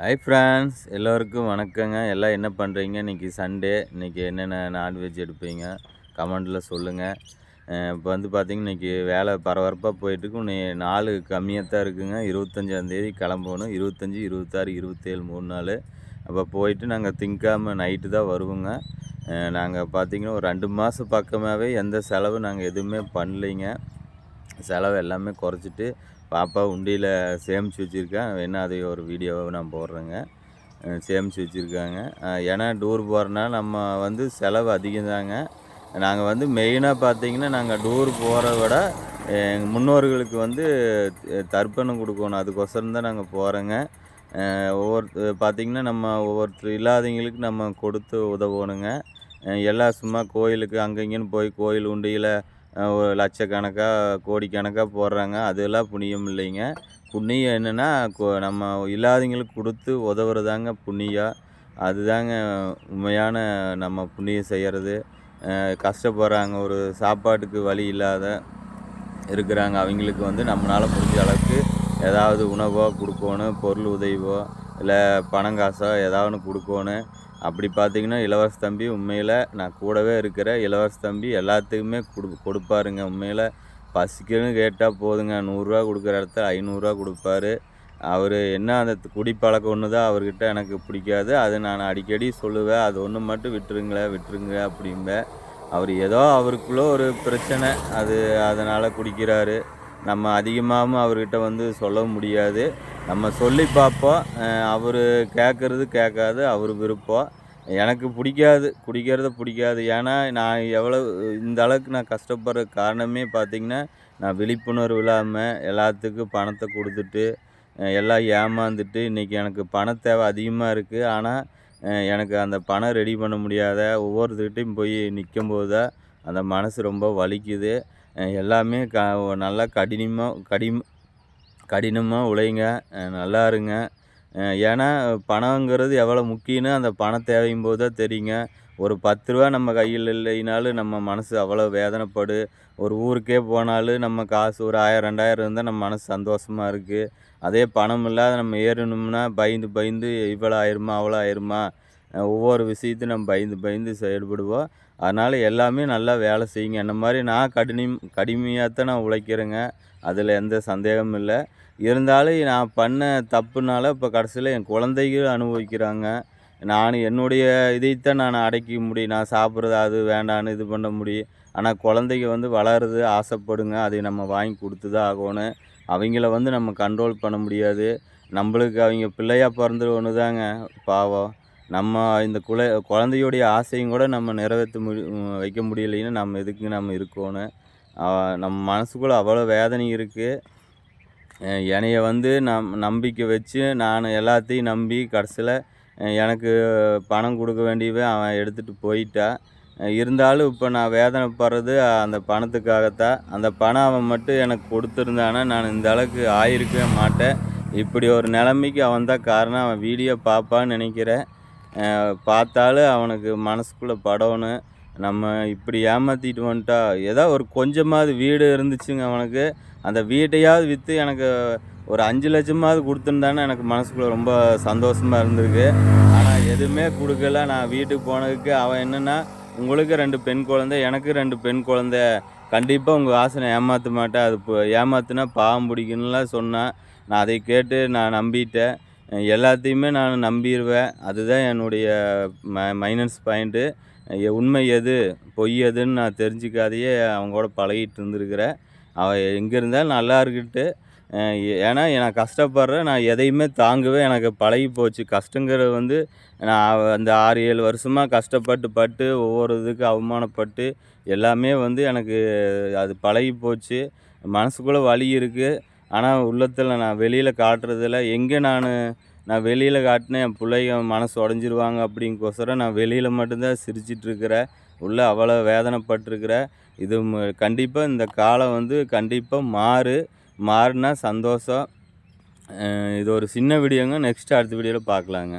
Hi friends எல்லோருக்கும் வணக்கங்க. எல்லாம் என்ன பண்ணுறீங்க இன்றைக்கி சண்டே இன்றைக்கி என்னென்ன நான்வெஜ் எடுப்பீங்க? கமெண்டில் சொல்லுங்கள் இப்போ வந்து பார்த்திங்கன்னா இன்றைக்கி வேலை பரபரப்பாக போயிட்டுருக்கு. இன்னி நாலு கம்மியாக தான் இருக்குங்க இருபத்தஞ்சாந்தேதி கிளம்பணும். இருபத்தஞ்சி இருபத்தாறு இருபத்தேழு மூணு நாள். அப்போ போயிட்டு நாங்கள் திங்காம நைட்டு தான் வருவோங்க. நாங்கள் பார்த்திங்கன்னா ஒரு ரெண்டு மாதம் பக்கமாகவே எந்த செலவு நாங்கள் எதுவுமே பண்ணலைங்க. செலவு எல்லாமே குறைச்சிட்டு பாப்பா உண்டியில் சேமித்து வச்சுருக்கேன் வேணால் அதை ஒரு வீடியோவை நான் போடுறேங்க. சேமித்து வச்சுருக்காங்க. ஏன்னா டூர் போகிறனா நம்ம வந்து செலவு அதிகம் தாங்க நாங்கள் வந்து மெயினாக பார்த்தீங்கன்னா நாங்கள் டூர் போகிறத விட எங்கள் முன்னோர்களுக்கு வந்து தர்ப்பணம் கொடுக்கணும். அதுக்கொசரம் தான் நாங்கள் போகிறோங்க ஒவ்வொரு பார்த்திங்கன்னா நம்ம ஒவ்வொருத்தர் இல்லாதவங்களுக்கு நம்ம கொடுத்து உதவணுங்க. எல்லாம் சும்மா கோயிலுக்கு அங்கங்கேன்னு போய் கோயில் உண்டியில் ஒரு லட்சக்கணக்காக கோடிக்கணக்காக போடுறாங்க. அதெல்லாம் புண்ணியம் இல்லைங்க. புண்ணியம் என்னென்னா நம்ம இல்லாதவங்களுக்கு கொடுத்து உதவுறதாங்க புண்ணியம். அதுதாங்க உண்மையான நம்ம புண்ணியம் செய்கிறது கஷ்டப்படுறாங்க. ஒரு சாப்பாட்டுக்கு வழி இல்லாத இருக்கிறாங்க. அவங்களுக்கு வந்து நம்மளால் முடிஞ்ச அளவுக்கு ஏதாவது உணவோ கொடுக்கணும். பொருள் உதவியோ இல்லை பணம் காசோ ஏதாவது ஒன்று கொடுக்கணும். அப்படி பார்த்தீங்கன்னா இளவரச தம்பி உண்மையில் நான் கூடவே இருக்கிற இளவரச தம்பி எல்லாத்துக்குமே கொடு கொடுப்பாருங்க. உண்மையில் பசிக்குன்னு கேட்டால் போதுங்க. நூறுரூவா கொடுக்குற இடத்துல ஐநூறுரூவா கொடுப்பாரு. அவர் என்ன அந்த குடிப்பழக்கம் ஒன்று தான் அவர்கிட்ட எனக்கு பிடிக்காது. அது நான் அடிக்கடி சொல்லுவேன். அது ஒன்று மட்டும் விட்டுருங்களேன் விட்டுருங்க அப்படிம்பேன். அவர் ஏதோ அவருக்குள்ளே ஒரு பிரச்சனை. அது அதனால் குடிக்கிறாரு. நம்ம அதிகமாகவும் அவர்கிட்ட வந்து சொல்ல முடியாது. நம்ம சொல்லி பார்ப்போம். அவர் கேட்குறது கேட்காது அவர் விருப்பம். எனக்கு பிடிக்காது. குடிக்கிறது பிடிக்காது. ஏன்னா நான் எவ்வளோ இந்த அளவுக்கு நான் கஷ்டப்படுற காரணமே பார்த்திங்கன்னா நான் விழிப்புணர்வு இல்லாமல் எல்லாத்துக்கும் பணத்தை கொடுத்துட்டு எல்லாம் ஏமாந்துட்டு இன்றைக்கி எனக்கு பண தேவை அதிகமாக இருக்குது ஆனால் எனக்கு அந்த பணம் ரெடி பண்ண முடியாத ஒவ்வொருத்துக்கிட்டையும் போய் நிற்கும் போது தான் அந்த மனசு ரொம்ப வலிக்குது. எல்லாமே க நல்லா கடினமாக கடிம் கடினமாக உழைங்க. நல்லா இருங்க. ஏன்னா பணங்கிறது எவ்வளோ முக்கியம்னு அந்த பணம் தேவையும் போது தான் தெரியுங்க. ஒரு பத்து ரூபா நம்ம கையில் இல்லைனாலும் நம்ம மனசு அவ்வளோ வேதனைப்படு. ஒரு ஊருக்கே போனாலும் நம்ம காசு ஒரு ஆயிரம் ரெண்டாயிரம் இருந்தால் நம்ம மனசு சந்தோஷமாக இருக்குது அதே பணம் இல்லாத நம்ம ஏறணும்னா பயந்து பயந்து இவ்வளோ ஆயிருமா அவ்வளோ ஆயிருமா? ஒவ்வொரு விஷயத்தையும் நம்ம பயந்து பயந்து செயல்படுவோம். அதனால் எல்லாமே நல்லா வேலை செய்யுங்க. என்ன மாதிரி நான் கடினம் கடுமையாக தான் நான் உழைக்கிறேங்க. அதில் எந்த சந்தேகமும் இல்லை. இருந்தாலும் நான் பண்ண தப்புனால இப்போ கடைசியில் என் குழந்தைகள் அனுபவிக்கிறாங்க. நான் என்னுடைய இதைத்தான் நான் அடக்க முடியும். நான் சாப்பிட்றது அது வேண்டான்னு இது பண்ண முடியும். ஆனால் குழந்தைங்க வந்து வளருது ஆசைப்படுங்க. அதை நம்ம வாங்கி கொடுத்து தான் ஆகணும். அவங்கள வந்து நம்ம கண்ட்ரோல் பண்ண முடியாது. நம்மளுக்கு அவங்க பிள்ளையாக பிறந்தது ஒன்று தாங்க பாவம். நம்ம இந்த குழ குழந்தையுடைய ஆசையும் கூட நம்ம நிறைவேற்ற முடி வைக்க முடியலைன்னு நம்ம எதுக்கு நம்ம இருக்கணும் நம்ம மனசுக்குள்ளே அவ்வளோ வேதனை இருக்குது என்னைய வந்து நம் நம்பிக்கை வச்சு நான் எல்லாத்தையும் நம்பி கடைசியில் எனக்கு பணம் கொடுக்க வேண்டியவை அவன் எடுத்துகிட்டு போயிட்டான் இருந்தாலும் இப்போ நான் வேதனைப்படுறது அந்த பணத்துக்காகத்தான் அந்த பணம் அவன் மட்டும் எனக்கு கொடுத்துருந்தானா நான் இந்த அளவுக்கு ஆயிருக்கவே மாட்டேன். இப்படி ஒரு நிலைமைக்கு அவன் தான் காரணம். அவன் வீடியோ பார்ப்பான்னு நினைக்கிறேன். பார்த்தாலும் அவனுக்கு மனசுக்குள்ளே படணும் நம்ம இப்படி ஏமாற்றிட்டு வந்துட்டா. ஏதோ ஒரு கொஞ்சமாவது வீடு இருந்துச்சுங்க அவனுக்கு. அந்த வீட்டையாவது விற்று எனக்கு ஒரு அஞ்சு லட்சமாவது கொடுத்துருந்தானே எனக்கு மனசுக்குள்ளே ரொம்ப சந்தோஷமாக இருந்திருக்கு. ஆனால் எதுவுமே கொடுக்கல. நான் வீட்டுக்கு போனதுக்கு அவன் என்னென்னா உங்களுக்கு ரெண்டு பெண் குழந்தை எனக்கு ரெண்டு பெண் குழந்தை. கண்டிப்பாக உங்கள் ஆசனை ஏமாற்ற மாட்டேன். அது இப்போ ஏமாத்துனா பாவம் பிடிக்குன்னுலாம் சொன்னான். நான் அதை கேட்டு நான் நம்பிட்டேன். எல்லாத்தையுமே நான் நம்பிடுவேன் அதுதான் என்னுடைய ம மைனஸ் பாயிண்ட்டு உண்மை எது பொய் எதுன்னு நான் தெரிஞ்சுக்காதையே அவங்க கூட பழகிட்டு இருந்திருக்கிறேன். அவன் எங்கே இருந்தாலும் நல்லா இருக்கிட்டு. ஏன்னா நான் கஷ்டப்படுறேன். நான் எதையுமே தாங்குவேன் எனக்கு பழகி போச்சு. கஷ்டங்கிறது வந்து நான் அந்த ஆறு ஏழு வருஷமாக கஷ்டப்பட்டு பட்டு ஒவ்வொரு இதுக்கு அவமானப்பட்டு எல்லாமே வந்து எனக்கு அது பழகி போச்சு. மனசுக்குள்ளே வலி இருக்குது ஆனால் உள்ளத்தில் நான் வெளியில் காட்டுறதில்ல. எங்கே நான் நான் வெளியில் காட்டினேன் என் பிள்ளைங்க மனசு உடஞ்சிருவாங்க அப்படிங்கோசரம் நான் வெளியில் மட்டும்தான் சிரிச்சிட்ருக்கிறேன். உள்ளே அவ்வளோ வேதனைப்பட்டிருக்கிறேன் இது கண்டிப்பாக இந்த காலம் வந்து கண்டிப்பாக மாறு. மாறுனா சந்தோஷம். இது ஒரு சின்ன வீடியோங்க. நெக்ஸ்ட் அடுத்த வீடியோவில் பார்க்கலாங்க